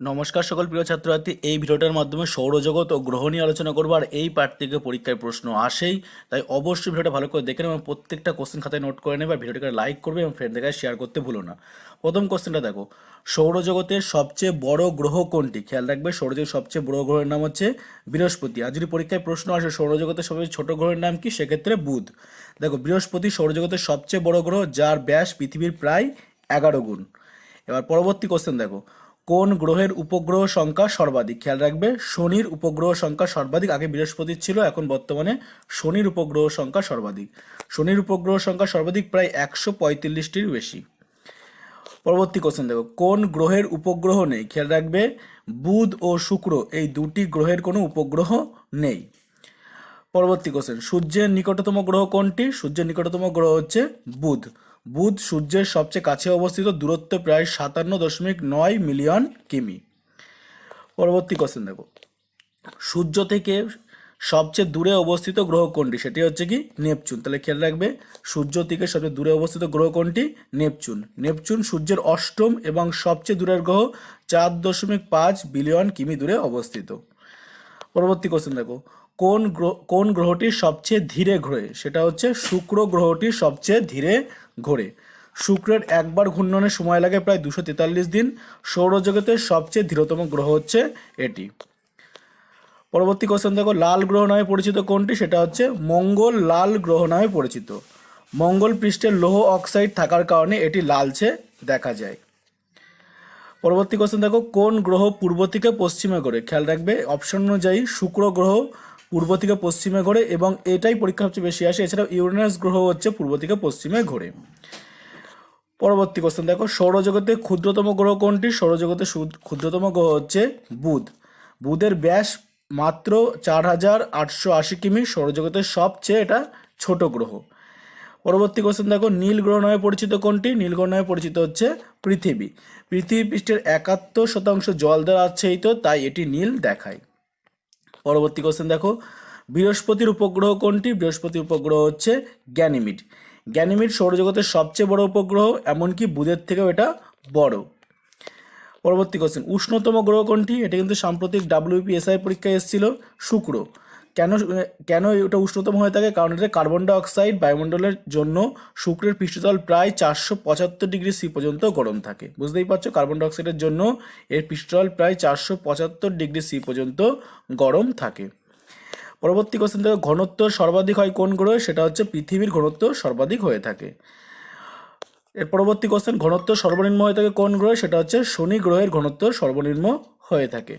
নমস্কার সকল প্রিয় ছাত্রছাত্রী। এই ভিডিওটার মাধ্যমে সৌরজগৎ ও গ্রহ নিয়ে আলোচনা করব আর এই পার্ট থেকে পরীক্ষায় প্রশ্ন আসেই। তাই অবশ্যই ভিডিওটা ভালো করে দেখে নেবে এবং প্রত্যেকটা কোশ্চেন খাতায় নোট করে নেবে ভিডিওটাকে লাইক করবে এবং ফ্রেন্ডদের কাছে শেয়ার করতে ভুলো না। প্রথম কোশ্চেনটা দেখো। সৌরজগতের সবচেয়ে বড় গ্রহ কোনটি? খেয়াল রাখবে, সৌরজগতের সবচেয়ে বড় গ্রহের নাম হচ্ছে বৃহস্পতি। আর যদি পরীক্ষায় প্রশ্ন আসে, সৌরজগতের সবচেয়ে ছোট গ্রহের নাম কি? সেক্ষেত্রে বুধ। দেখো, বৃহস্পতি সৌরজগতের সবচেয়ে বড় গ্রহ, যার ব্যাস পৃথিবীর প্রায় এগারো গুণ। এবার পরবর্তী কোশ্চেন দেখো। কোন গ্রহের উপগ্রহ সংখ্যা সর্বাধিক? খেয়াল রাখবে, শনির উপগ্রহ সংখ্যা সর্বাধিক, আগে বৃহস্পতির ছিল, এখন বর্তমানে শনির উপগ্রহ সংখ্যা সর্বাধিক। শনির উপগ্রহ সংখ্যা সর্বাধিক প্রায় একশো পঁয়তাল্লিশটির বেশি। পরবর্তী কোশ্চেন দেখো, কোন গ্রহের উপগ্রহ নেই? খেয়াল রাখবে, বুধ ও শুক্র, এই দুটি গ্রহের কোনো উপগ্রহ নেই। পরবর্তী কোশ্চেন সূর্যের নিকটতম গ্রহ কোনটি? সূর্যের নিকটতম গ্রহ হচ্ছে বুধ। বুধ সূর্যের সবচেয়ে কাছে অবস্থিত দূরত্ব প্রায় সাতান্ন দশমিক নয় মিলিয়ন কিমি। পরবর্তী কোশ্চেন দেখো। সূর্য থেকে সবচেয়ে দূরে অবস্থিত গ্রহ কোনটি? সেটি হচ্ছে কি? নেপচুন। তাহলে খেয়াল রাখবে, সূর্য থেকে সবচেয়ে দূরে অবস্থিত গ্রহ কোনটি? নেপচুন। নেপচুন সূর্যের অষ্টম এবং সবচেয়ে দূরের গ্রহ চার দশমিক পাঁচ বিলিয়ন কিমি দূরে অবস্থিত। পরবর্তী কোশ্চেন দেখো। কোন গ্রহ, কোন গ্রহটি সবচেয়ে ধীরে ঘোরে? সেটা হচ্ছে শুক্র গ্রহটি সবচেয়ে ধীরে ঘোরে। শুক্রের একবার ঘূর্ণনের সময় লাগে প্রায় দুশো তেতাল্লিশ দিন। সৌরজগতের সবচেয়ে ধীরতম গ্রহ হচ্ছে এটি। পরবর্তী কোশ্চেন দেখো, লাল গ্রহ নামে পরিচিত কোনটি? সেটা হচ্ছে মঙ্গল লাল গ্রহ নামে পরিচিত। মঙ্গল পৃষ্ঠের লৌহ অক্সাইড থাকার কারণে এটি লালচে দেখা যায়। পরবর্তী কোশ্চেন দেখো, কোন গ্রহ পূর্ব থেকে পশ্চিমে ঘোরে? খেয়াল রাখবে অপশন অনুযায়ী শুক্র গ্রহ পূর্ব থেকে পশ্চিমে ঘোরে এবং এটাই পরীক্ষা সবচেয়ে বেশি আসে। এছাড়াও ইউরেনাস গ্রহ হচ্ছে পূর্ব থেকে পশ্চিমে ঘোরে। পরবর্তী কোশ্চেন দেখো, সৌরজগতে ক্ষুদ্রতম গ্রহ কোনটি? সৌরজগতে ক্ষুদ্রতম গ্রহ হচ্ছে বুধ। বুধের ব্যাস মাত্র চার হাজার আটশো আশি কিমি, সৌরজগতের সবচেয়ে এটা ছোট গ্রহ। পরবর্তী কোশ্চেন দেখো, নীল গ্রহ নামে পরিচিত কোনটি? নীল গ্রহ নামে পরিচিত হচ্ছে পৃথিবী। পৃথিবী পৃষ্ঠের একাত্তর শতাংশ জল দ্বারা আচ্ছাদিত, তাই এটি নীল দেখায়। পরবর্তী কোশ্চেন দেখো। বৃহস্পতির উপগ্রহ কোনটি? বৃহস্পতির উপগ্রহ হচ্ছে গ্যানিমিড। গ্যানিমিড সৌরজগতের সবচেয়ে বড় উপগ্রহ, এমনকি বুধের থেকেও এটা বড়। পরবর্তী কোশ্চেন উষ্ণতম গ্রহ কোনটি? এটা কিন্তু সাম্প্রতিক ডাব্লিউপিএসআই পরীক্ষায় এসেছিল, শুক্র। কেন কেন এটা উষ্ণতম হয়ে থাকে? কারণ এটা কার্বন ডাইঅক্সাইড বায়ুমণ্ডলের জন্য শুক্রের পৃষ্ঠতল প্রায় চারশো পঁচাত্তর ডিগ্রি সি পর্যন্ত গরম থাকে। বুঝতেই পারছ? কার্বন ডাইঅক্সাইডের জন্য এর পৃষ্ঠতল প্রায় চারশো পঁচাত্তর ডিগ্রি সি পর্যন্ত গরম থাকে। পরবর্তী কোশ্চেন থেকে ঘনত্ব সর্বাধিক হয় কোন গ্রহে? সেটা হচ্ছে পৃথিবীর ঘনত্ব সর্বাধিক হয়ে থাকে। এর পরবর্তী কোশ্চেন ঘনত্ব সর্বনিম্ন হয়ে থাকে কোন গ্রহে? সেটা হচ্ছে শনি গ্রহের ঘনত্ব সর্বনিম্ন হয়ে থাকে।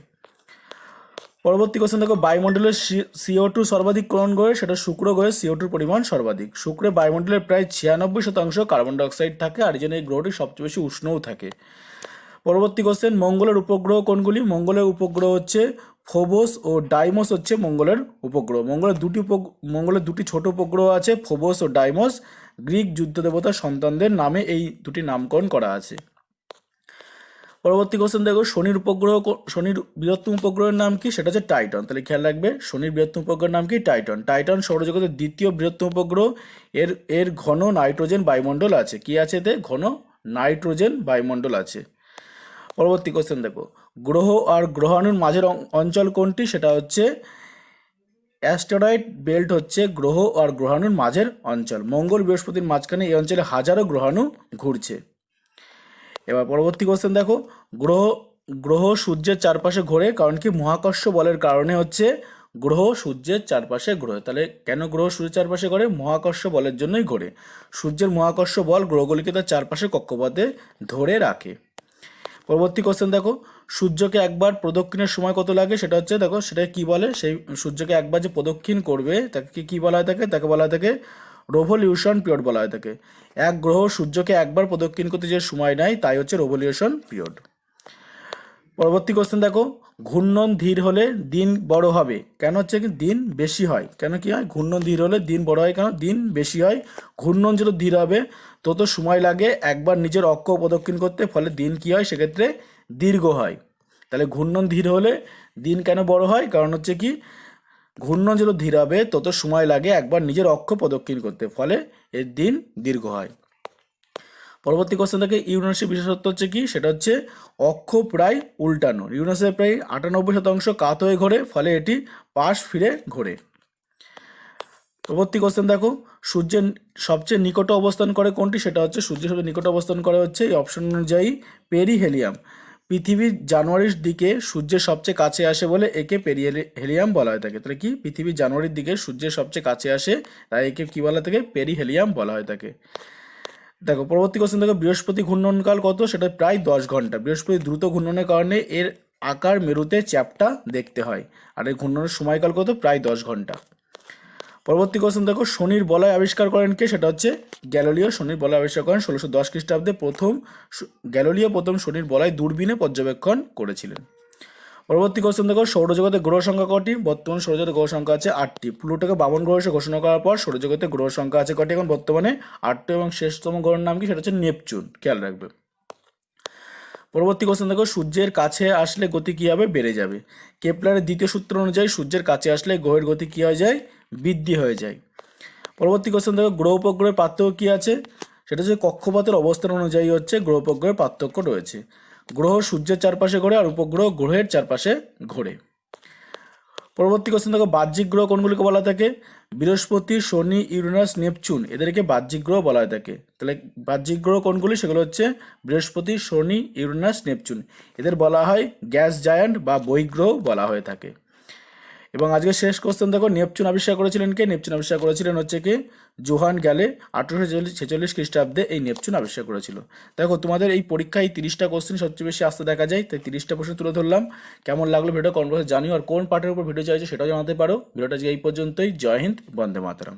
পরবর্তী কোশ্চেন দেখো, বায়ুমণ্ডলের সিও টু সর্বাধিক কোন গ্রহে? সেটা শুক্র গ্রহে সিও টুর পরিমাণ সর্বাধিক। শুক্রে বায়ুমণ্ডলের প্রায় ছিয়ানব্বই শতাংশ কার্বন ডাইঅক্সাইড থাকে আর এই গ্রহটি সবচেয়ে বেশি উষ্ণও থাকে। পরবর্তী কোশ্চেন মঙ্গলের উপগ্রহ কোনগুলি? মঙ্গলের উপগ্রহ হচ্ছে ফোবোস ও ডাইমোস হচ্ছে মঙ্গলের উপগ্রহ। মঙ্গলের দুটি উপ মঙ্গলের দুটি ছোট উপগ্রহ আছে, ফোবোস ও ডাইমোস। গ্রিক যুদ্ধ দেবতার সন্তানদের নামে এই দুটি নামকরণ করা আছে। পরবর্তী কোশ্চেন দেখো, শনির উপগ্রহ শনির বৃহত্তম উপগ্রহের নাম কি? সেটা হচ্ছে টাইটন তাহলে খেয়াল রাখবে, শনির বৃহত্তম উপগ্রহের নাম কি? টাইটন টাইটন সৌরজগতের দ্বিতীয় বৃহত্তম উপগ্রহ। এর এর ঘন নাইট্রোজেন বায়ুমণ্ডল আছে। কি আছে এতে? ঘন নাইট্রোজেন বায়ুমণ্ডল আছে। পরবর্তী কোশ্চেন দেখো, গ্রহ আর গ্রহাণুর মাঝের অঞ্চল কোনটি? সেটা হচ্ছে অ্যাস্টেরয়েড বেল্ট হচ্ছে গ্রহ আর গ্রহাণুর মাঝের অঞ্চল। মঙ্গল বৃহস্পতির মাঝখানে এই অঞ্চলে হাজারো গ্রহাণু ঘুরছে। এবার পরবর্তী কোশ্চেন দেখো। গ্রহ গ্রহ সূর্যের চারপাশে ঘোরে কারণ কি মহাকর্ষ বলের কারণে হচ্ছে গ্রহ সূর্যের চারপাশে ঘোরে। তাহলে কেন গ্রহ সূর্যের চারপাশে ঘোরে? মহাকর্ষ বলের জন্যই ঘোরে। সূর্যের মহাকর্ষ বল গ্রহগুলিকে তার চারপাশে কক্ষপথে ধরে রাখে। পরবর্তী কোশ্চেন দেখো। সূর্যকে একবার প্রদক্ষিণের সময় কত লাগে? সেটা হচ্ছে দেখো, সেটা কি বলে? সেই সূর্যকে একবার যে প্রদক্ষিণ করবে, তাকে কি বলা হয় থাকে তাকে বলা হয় থাকে রোভলিউশন পিরিয়ড বলা হয় থাকে এক গ্রহ সূর্যকে একবার প্রদক্ষিণ করতে যে সময় নেয় তাই হচ্ছে রোভলিউশন পিরিয়ড পরবর্তী কোশ্চেন দেখো, ঘূর্ণন ধীর হলে দিন বড় হবে, কেন হচ্ছে কি দিন বেশি হয়? কেন কি হয়? ঘূর্ণন ধীর হলে দিন বড় হয়, কেন দিন বেশি হয়? ঘূর্ণন যত ধীর হবে, তত সময় লাগে একবার নিজের অক্ষ প্রদক্ষিণ করতে, ফলে দিন কি হয়? সেক্ষেত্রে দীর্ঘ হয়। তাহলে ঘূর্ণন ধীর হলে দিন কেন বড় হয়? কারণ হচ্ছে কি ঘূর্ণন যত ধীর হবে, তত সময় লাগে একবার নিজের অক্ষ প্রদক্ষিণ করতে, ফলে এর দিন দীর্ঘ হয়। পরবর্তী কোশ্চেন থেকে ইউরেনাসের বিশেষত্ব হচ্ছে কি? সেটা হচ্ছে অক্ষ প্রায় উল্টানো। ইউরেনাসের প্রায় আটানব্বই শতাংশ কাত হয়ে ঘোরে, ফলে এটি পাশ ফিরে ঘোরে। পরবর্তী কোশ্চেন দেখো, সূর্যের সবচেয়ে নিকটে অবস্থান করে কোনটি? সেটা হচ্ছে সূর্যের সবচেয়ে নিকটে অবস্থান করে হচ্ছে এই অপশন অনুযায়ী পেরিহেলিয়াম। পৃথিবীর জানুয়ারির দিকে সূর্যের সবচেয়ে কাছে আসে বলে একে পেরিয়ে হেলিয়াম বলা হয়ে থাকে তাহলে কি? পৃথিবীর জানুয়ারির দিকে সূর্যের সবচেয়ে কাছে আসে, তাই একে কী বলা থাকে পেরিহেলিয়াম বলা হয়ে থাকে দেখো, পরবর্তী কোশ্চেন দেখো, বৃহস্পতি ঘূর্ণনকাল কত? সেটা প্রায় দশ ঘণ্টা। বৃহস্পতি দ্রুত ঘূর্ণনের কারণে এর আকার মেরুতে চ্যাপটা দেখতে হয়। আর এর ঘূর্ণনের সময়কাল কত? প্রায় দশ ঘণ্টা। পরবর্তী কোশ্চেন দেখো, শনির বলয় আবিষ্কার করেন কে? সেটা হচ্ছে গ্যালোলিও। শনির বলয় আবিষ্কার করেন ষোলোশো দশ খ্রিস্টাব্দে প্রথম গ্যালোলিও প্রথম শনির বলয় দূরবীনে পর্যবেক্ষণ করেছিলেন। পরবর্তী কোশ্চেন দেখো, সৌরজগতে গ্রহ সংখ্যা কটি? বর্তমান সৌরজগতে গ্রহ সংখ্যা আছে আটটি। প্লুটোকে বামন গ্রহ হিসেবে ঘোষণা করার পর সৌরজগতে গ্রহ সংখ্যা আছে কটি? এখন বর্তমানে আটটি এবং শেষতম গ্রহের নাম কি? সেটা হচ্ছে নেপচুন। খেয়াল রাখবে। পরবর্তী কোশ্চেন দেখো, সূর্যের কাছে আসলে গতি কী হবে বেড়ে যাবে? কেপলারের দ্বিতীয় সূত্র অনুযায়ী সূর্যের কাছে আসলে গ্রহের গতি কী হয়ে যায়? বৃদ্ধি হয়ে যায়। পরবর্তী কোশ্চেন দেখো গ্রহ উপগ্রহের পার্থক্য কী আছে? সেটা হচ্ছে কক্ষপথের অবস্থান অনুযায়ী হচ্ছে গ্রহ উপগ্রহের পার্থক্য রয়েছে। গ্রহ সূর্যের চারপাশে ঘোরে আর উপগ্রহ গ্রহের চারপাশে ঘোরে। পরবর্তী কোশ্চেন দেখো, বাহ্যিক গ্রহ কোনগুলিকে বলা থাকে? বৃহস্পতি, শনি, ইউরেনাস, নেপচুন, এদেরকে বাহ্যিক গ্রহ বলা হয়ে থাকে। তাহলে বাহ্যিক গ্রহ কোনগুলি? সেগুলো হচ্ছে বৃহস্পতি, শনি, ইউরেনাস, নেপচুন। এদের বলা হয় গ্যাস জায়ান্ট বা বহিগ্রহ বলা হয়ে থাকে। এবং আজকে শেষ কোশ্চেন দেখো, নেপচুন আবিষ্কার করেছিলেন কে? নেপচুন আবিষ্কার করেছিলেন হচ্ছে কি? জোহান গ্যালে আঠারোশো ছেচল্লিশ খ্রিস্টাব্দে এই নেপচুন আবিষ্কার করেছিল। দেখো, তোমাদের এই পরীক্ষায় তিরিশটা কোশ্চেন সবচেয়ে বেশি আসতে দেখা যায়, তাই তিরিশটা প্রশ্ন তুলে ধরলাম। কেমন লাগল ভিডিও কনভার্স জানিও, আর কোন পার্টের উপর ভিডিও চাইছো সেটাও জানাতে পারো। ভিডিওটা আজকে এই পর্যন্তই। জয় হিন্দ, বন্দে মাতরম।